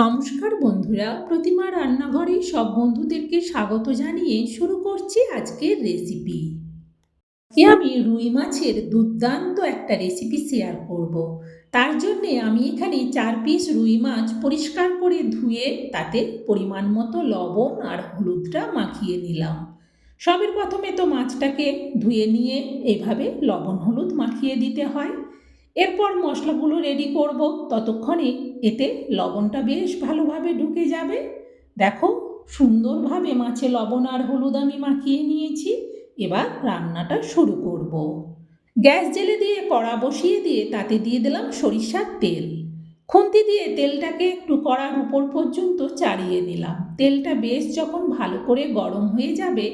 নমস্কার বন্ধুরা, প্রতিমা রান্নাঘরে সব বন্ধুদেরকে স্বাগত জানিয়ে শুরু করছি আজকের রেসিপি আজকে আমি রুই মাছের দুর্দান্ত একটা রেসিপি শেয়ার করব। তার জন্যে আমি এখানে চার পিস রুই মাছ পরিষ্কার করে ধুয়ে তাতে পরিমাণ মতো লবণ আর হলুদটা মাখিয়ে নিলাম। সবের প্রথমে তো মাছটাকে ধুয়ে নিয়ে এভাবে লবণ হলুদ মাখিয়ে দিতে হয়। এরপর মশলাগুলো রেডি করব। ততক্ষণে এতে লবণটা বেশ ভালোভাবে ঢুকে যাবে। দেখো, সুন্দরভাবে মাছে লবণ আর হলুদ আমি মাখিয়ে নিয়েছি। এবার রান্নাটা শুরু করব। গ্যাস জেলে দিয়ে কড়া বসিয়ে দিয়ে তাতে দিয়ে দিলাম সরিষার তেল। খুন্তি দিয়ে তেলটাকে একটু কড়ার উপর পর্যন্ত চাড়িয়ে নিলাম। তেলটা বেশ যখন ভালো করে গরম হয়ে যাবে,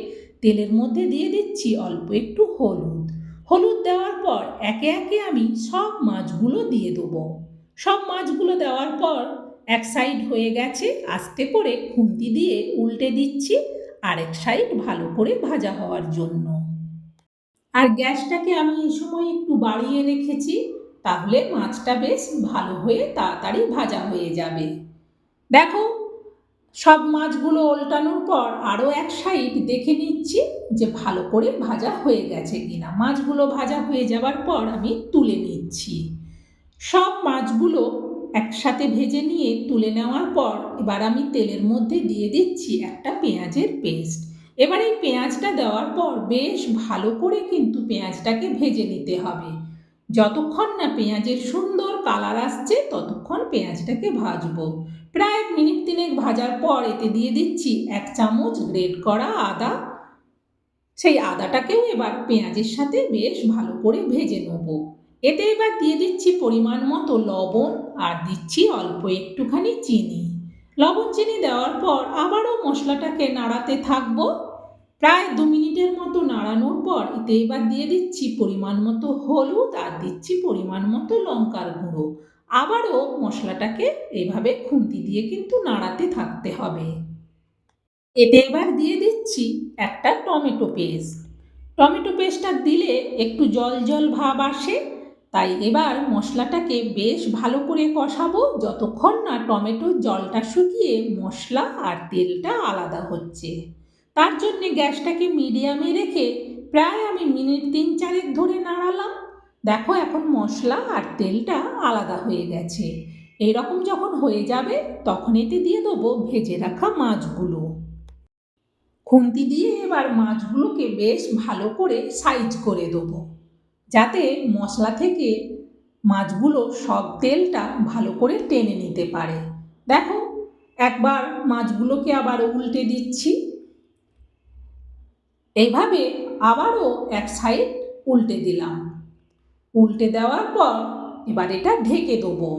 তেলের মধ্যে দিয়ে দিচ্ছি অল্প একটু হলুদ। হলুদ দেওয়ার পর একে একে আমি সব মাছগুলো দিয়ে দেবো। সব মাছগুলো দেওয়ার পর এক সাইড হয়ে গেছে, আস্তে করে খুন্তি দিয়ে উল্টে দিচ্ছি, আরেক সাইড ভালো করে ভাজা হওয়ার জন্য। আর গ্যাসটাকে আমি এই সময় একটু বাড়িয়ে রেখেছি, তাহলে মাছটা বেশ ভালো হয়ে তাড়াতাড়ি ভাজা হয়ে যাবে। দেখো সব মাছগুলো ওল্টানোর পর আরও এক সাইড দেখে নিচ্ছি যে ভালো করে ভাজা হয়ে গেছে কিনা। মাছগুলো ভাজা হয়ে যাওয়ার পর আমি তুলে নিচ্ছি। সব মাছগুলো একসাথে ভেজে নিয়ে তুলে নেওয়ার পর এবার আমি তেলের মধ্যে দিয়ে দিচ্ছি একটা পেঁয়াজের পেস্ট। এবার এই পেঁয়াজটা দেওয়ার পর বেশ ভালো করে কিন্তু পেঁয়াজটাকে ভেজে নিতে হবে। যতক্ষণ না পেঁয়াজের সুন্দর কালার আসছে, ততক্ষণ পেঁয়াজটাকে ভাজবো। প্রায় মিনিট তিনেক ভাজার পর এতে দিয়ে দিচ্ছি এক চামচ গ্রেট করা আদা। সেই আদাটাকেও এবার পেঁয়াজের সাথে বেশ ভালো করে ভেজে নেব। এতে এবার দিয়ে দিচ্ছি পরিমাণ মতো লবণ আর দিচ্ছি অল্প একটুখানি চিনি। লবণ চিনি দেওয়ার পর আবারও মশলাটাকে নাড়াতে থাকব। প্রায় দু মিনিটের মতো নাড়ানোর পর এতে এবার দিয়ে দিচ্ছি পরিমাণ মতো হলুদ আর দিচ্ছি পরিমাণ মতো লঙ্কার গুঁড়ো। আবারও মশলাটাকে এইভাবে খুন্তি দিয়ে কিন্তু নাড়াতে থাকতে হবে। এতে এবার দিয়ে দিচ্ছি একটা টমেটো পেস্ট। টমেটো পেস্টটা দিলে একটু জল জল ভাব আসে, তাই এবার মশলাটাকে বেশ ভালো করে কষাবো যতক্ষণ না টমেটোর জলটা শুকিয়ে মশলা আর তেলটা আলাদা হচ্ছে। তার জন্যে গ্যাসটাকে মিডিয়ামে রেখে প্রায় আমি মিনিট তিন চারেক ধরে নাড়ালাম। দেখো এখন মশলা আর তেলটা আলাদা হয়ে গেছে। এরকম যখন হয়ে যাবে, তখন এতে দিয়ে দেবো ভেজে রাখা মাছগুলো। খুন্তি দিয়ে এবার মাছগুলোকে বেশ ভালো করে সাইজ করে দেবো। যাতে মশলা থেকে মাছগুলো সব তেলটা ভালো করে টেনে নিতে পারে। দেখো, একবার মাছগুলোকে আবার উল্টে দিচ্ছি। এইভাবে আবারও এক সাইড উল্টে দিলাম। উল্টে দেওয়ার পর এবার এটা ঢেকে দেবো।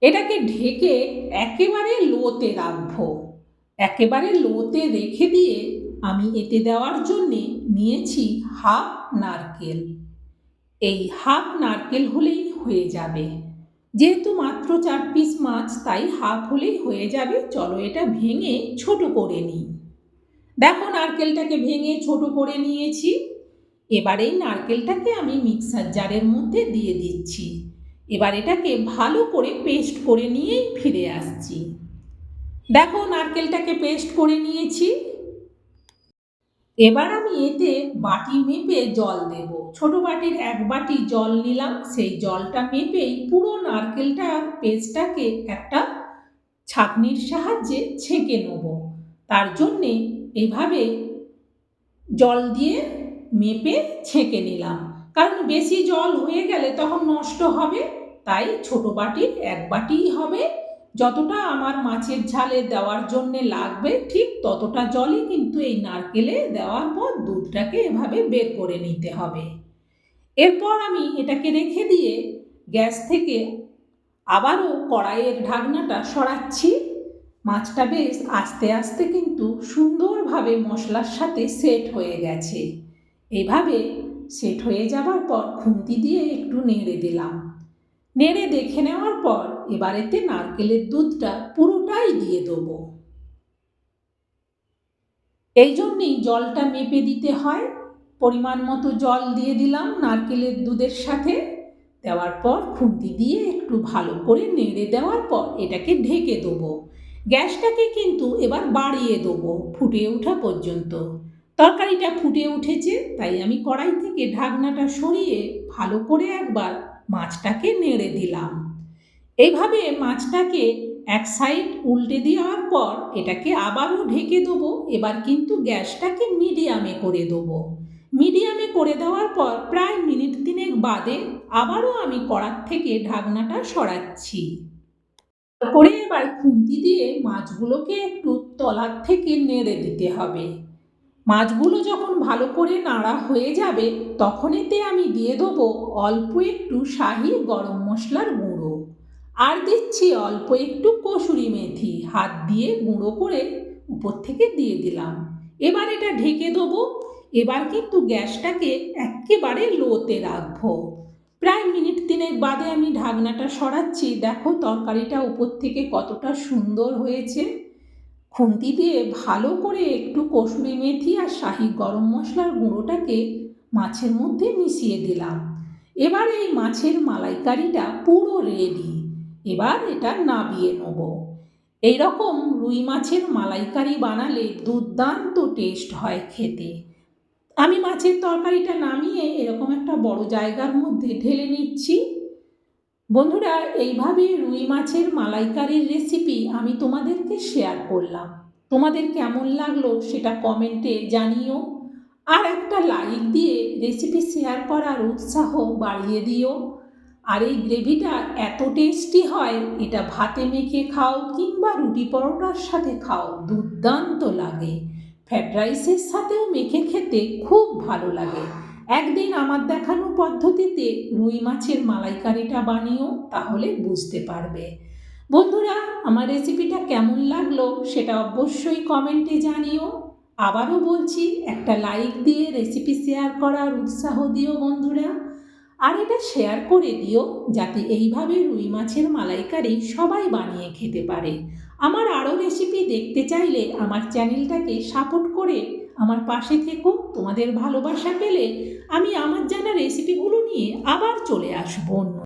এটাকে ঢেকে একেবারে লোতে রাখব। একেবারে লোতে রেখে দিয়ে আমি এতে দেওয়ার জন্যে নিয়েছি হাফ নারকেল। এই হাফ নারকেল হলেই হয়ে যাবে। যেহেতু মাত্র চার পিস মাছ, তাই হাফ হলেই হয়ে যাবে। চলো এটা ভেঙে ছোট করে নিই। দেখো নারকেলটাকে ভেঙে ছোট করে নিয়েছি। এবার এই নারকেলটাকে আমি মিক্সার জারের মধ্যে দিয়ে দিচ্ছি। এবার এটাকে ভালো করে পেস্ট করে নিয়েই ফিরে আসছি। দেখো নারকেলটাকে পেস্ট করে নিয়েছি। এবার আমি এতে বাটি মেপে জল দেব। ছোট বাটির এক বাটি জল নিলাম। সেই জলটা মেপেই পুরো নারকেলটার পেস্টটাকে একটা ছাঁকনির সাহায্যে ছেঁকে নেব। তার জন্যে এভাবে জল দিয়ে মেপে ছেঁকে নিলাম। কারণ বেশি জল হয়ে গেলে তখন নষ্ট হবে, তাই ছোট বাটির এক বাটিই হবে। যতটা আমার মাছের ঝালে দেওয়ার জন্যে লাগবে, ঠিক ততটা জলই কিন্তু এই নারকেলে দেওয়ার পর দুধটাকে এভাবে বের করে নিতে হবে। এরপর আমি এটাকে রেখে দিয়ে গ্যাস থেকে আবারও কড়াইয়ের ঢাকনাটা সরাচ্ছি। মাছটা বেশ আস্তে আস্তে কিন্তু সুন্দরভাবে মশলার সাথে সেট হয়ে গেছে। এইভাবে সেট হয়ে যাবার পর খুন্তি দিয়ে একটু নেড়ে দিলাম। নেড়ে দেখে নেওয়ার পর এবার এতে নারকেলের দুধটা পুরোটাই দিয়ে দেবো। এই জন্যেই জলটা মেপে দিতে হয়। পরিমাণ মতো জল দিয়ে দিলাম নারকেলের দুধের সাথে। দেওয়ার পর খুন্তি দিয়ে একটু ভালো করে নেড়ে দেওয়ার পর এটাকে ঢেকে দেবো। গ্যাসটাকে কিন্তু এবার বাড়িয়ে দেবো ফুটে ওঠা পর্যন্ত। তরকারিটা ফুটে উঠেছে, তাই আমি কড়াই থেকে ঢাকনাটা সরিয়ে ভালো করে একবার মাছটাকে নেড়ে দিলাম। এইভাবে মাছটাকে এক সাইড উল্টে দেওয়ার পর এটাকে আবারও ঢেকে দেবো, এবার কিন্তু গ্যাসটাকে মিডিয়ামে করে দেবো। মিডিয়ামে করে দেওয়ার পর প্রায় মিনিট তিনেক বাদে আবারও আমি কড়ার থেকে ঢাকনাটা সরাচ্ছি। করে এবার খুন্তি দিয়ে মাছগুলোকে একটু তলার থেকে নেড়ে দিতে হবে। মাছগুলো যখন ভালো করে নাড়া হয়ে যাবে তখন এতে আমি দিয়ে দেবো অল্প একটু শাহি গরম মশলার গুঁড়ো। আর দিচ্ছি অল্প একটু কসুরি মেথি, হাত দিয়ে গুঁড়ো করে উপর থেকে দিয়ে দিলাম। এবার এটা ঢেকে দেবো। এবার কিন্তু গ্যাসটাকে একেবারে লোতে রাখব। প্রায় মিনিট তিনেক বাদে আমি ঢাকনাটা সরাচ্ছি। দেখো তরকারিটা উপর থেকে কতটা সুন্দর হয়েছে। খুন্তি দিয়ে ভালো করে একটু কসুরি মেথি আর শাহি গরম মশলার গুঁড়োটাকে মাছের মধ্যে মিশিয়ে দিলাম। এবার এই মাছের মালাইকারিটা পুরো রেডি এবার এটা নাবিয়ে নেব। এই রকম রুই মাছের মালাইকারি বানালে দুর্দান্ত টেস্ট হয় খেতে। আমি মাছের তরকারিটা নামিয়ে এরকম একটা বড় জায়গার মধ্যে ঢেলে নিচ্ছি। বন্ধুরা, এইভাবে রুই মাছের মালাইকারির রেসিপি আমি তোমাদেরকে শেয়ার করলাম। তোমাদের কেমন লাগল সেটা কমেন্টে জানিও। আর একটা লাইক দিয়ে রেসিপি শেয়ার করার উৎসাহ বাড়িয়ে দিও। আর এই গ্রেভিটা এত টেস্টি হয়, এটা ভাতে মেখে খাও কিংবা রুটি পরোটার সাথে খাও, দুর্দান্ত লাগে। ফ্রাইড রাইসের সাথেও মেখে খেতে খুব ভালো লাগে। একদিন আমার দেখানো পদ্ধতিতে রুই মাছের মালাইকারিটা বানিও, তাহলে বুঝতে পারবে। বন্ধুরা, আমার রেসিপিটা কেমন লাগল সেটা অবশ্যই কমেন্টে জানিও। আবারও বলছি, একটা লাইক দিয়ে রেসিপি শেয়ার করার উৎসাহ দিও বন্ধুরা। আর এটা শেয়ার করে দিও, যাতে এইভাবে রুই মাছের মালাইকারি সবাই বানিয়ে খেতে পারে। আমার আরও রেসিপি দেখতে চাইলে আমার চ্যানেলটাকে সাপোর্ট করে আমার পাশে থেকো, তোমাদের ভালোবাসা পেলে আমি আমার জানা রেসিপিগুলো নিয়ে আবার চলে আসব অন্য